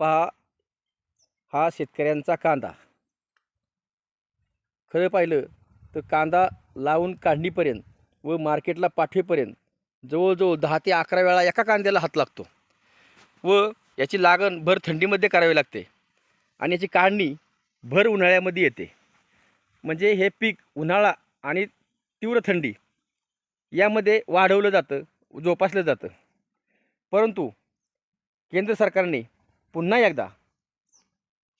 पहा हा शेतकऱ्यांचा कांदा. खरं पाहिलं तर कांदा लावून काढणीपर्यंत व मार्केटला पाठवेपर्यंत जवळजवळ दहा ते अकरा वेळा एका कांद्याला हात लागतो व याची लागण भर थंडीमध्ये करावी लागते आणि याची काढणी भर उन्हाळ्यामध्ये येते. म्हणजे हे पीक उन्हाळा आणि तीव्र थंडी यामध्ये वाढवलं जातं जोपासलं जातं. परंतु केंद्र सरकारने पुन्हा एकदा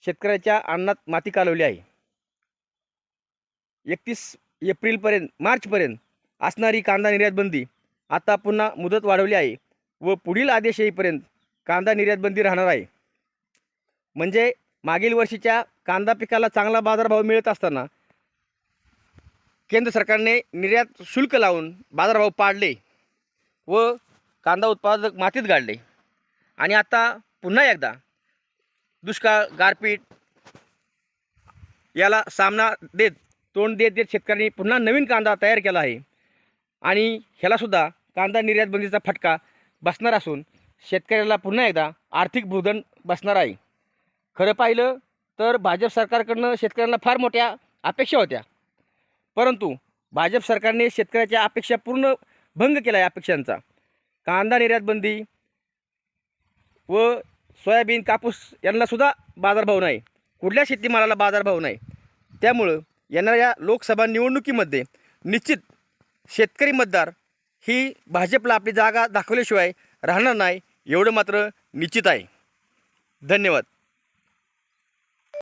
शेतकऱ्याच्या अन्नात माती कालवली आहे. एकतीस एप्रिलपर्यंत मार्चपर्यंत असणारी कांदा निर्यात बंदी आता पुन्हा मुदत वाढवली आहे व पुढील आदेश येईपर्यंत कांदा निर्यात बंदी राहणार आहे. म्हणजे मागील वर्षीच्या कांदा पिकाला चांगला बाजारभाव मिळत असताना केंद्र सरकारने निर्यात शुल्क लावून बाजारभाव पाडले व कांदा उत्पादक मातीत गाडले. आणि आता पुन्हा एकदा दुष्काळ गारपीट याला सामना देत तोंड देत देत शेतकऱ्यांनी पुन्हा नवीन कांदा तयार केला आहे. आणि ह्यालासुद्धा कांदा निर्यात बंदीचा फटका बसणार असून शेतकऱ्याला पुन्हा एकदा आर्थिक भूदन बसणार आहे. खरं पाहिलं तर भाजप सरकारकडनं शेतकऱ्यांना फार मोठ्या अपेक्षा होत्या. परंतु भाजप सरकारने शेतकऱ्याच्या अपेक्षा पूर्ण भंग केला आहे अपेक्षांचा. कांदा निर्यात बंदी व सोयाबीन कापूस यांनासुद्धा बाजारभाव नाही. कुठल्या शेतीमालाला बाजारभाव नाही. त्यामुळं येणाऱ्या लोकसभा निवडणुकीमध्ये निश्चित शेतकरी मतदार ही भाजपला आपली जागा दाखवल्याशिवाय राहणार नाही एवढं मात्र निश्चित आहे. धन्यवाद.